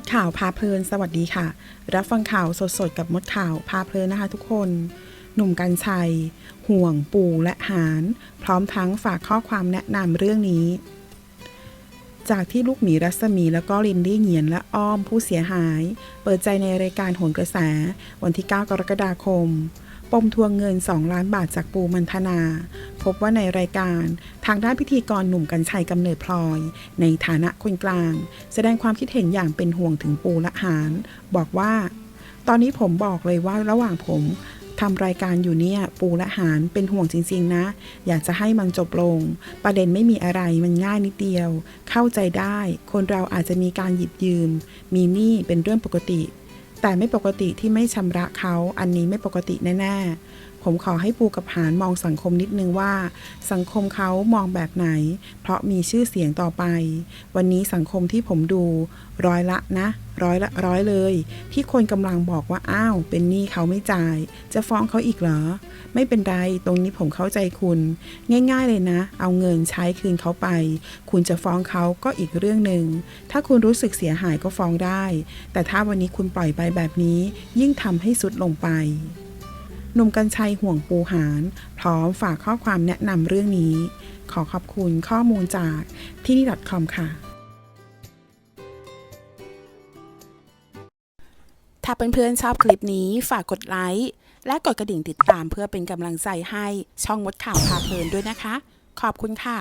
ดข่าวพาเพลิน สวัสดีค่ะ รับฟังข่าวสดๆ กับมดข่าวพาเพลินนะคะทุกคน หนุ่มกัญชัย ห่วงปู่และหารพร้อมทั้งฝากข้อความแนะนำเรื่องนี้ จากที่ลูกหมีรัศมีแล้วก็ลินดี้เหงียนและอ้อมผู้เสียหาย เปิดใจในรายการโหนกระแส วันที่ 9 กรกฎาคม ปมทวงเงิน 2 ล้านบาทจากปูมันธนา พบว่าในรายการทางด้านพิธีกรหนุ่มกัญชัยกำเนิดพลอย ในฐานะคนกลาง แสดงความคิดเห็นอย่างเป็นห่วงถึงปูและหารบอกว่า ตอนนี้ผมบอกเลยว่าระหว่างผมทำรายการอยู่เนี่ย ปูและหารเป็นห่วงจริง ๆ นะ อยากจะให้มันจบลง ประเด็นไม่มีอะไรมันง่ายนิดเดียว เข้าใจได้ คนเราอาจจะมีการหยิบยืม มีหนี้เป็นเรื่องปกติ แต่ไม่ปกติที่ไม่ชำระเขาอันนี้ไม่ปกติแน่ ๆ ผมขอให้ปูกับหารมองสังคมนิดนึงว่า สังคมเขามองแบบไหน เพราะมีชื่อเสียงต่อไป วันนี้สังคมที่ผมดูร้อยละนะ ร้อยละร้อยเลย ที่คนกำลังบอกว่าอ้าว เป็นหนี้เขาไม่จ่าย จะฟ้องเขาอีกเหรอ ไม่เป็นไร ตรงนี้ผมเข้าใจคุณ ง่าย ๆเลยนะ เอาเงินใช้คืนเขาไป คุณจะฟ้องเขาก็อีกเรื่องหนึ่งถ้าคุณรู้สึกเสียหายก็ฟ้องได้ แต่ถ้าวันนี้คุณปล่อยไปแบบนี้ ยิ่งทำให้สุดลงไป หนุ่มกัญชัยห่วงปูหาร พร้อมฝากข้อความแนะนำเรื่องนี้ ขอขอบคุณข้อมูลจากที่นี่ .com ค่ะ ถ้าเพื่อนๆชอบคลิปนี้ฝากกดไลค์และกดกระดิ่งติดตามเพื่อเป็นกำลังใจให้ช่องมดข่าวพาเพลินด้วยนะคะ ขอบคุณค่ะ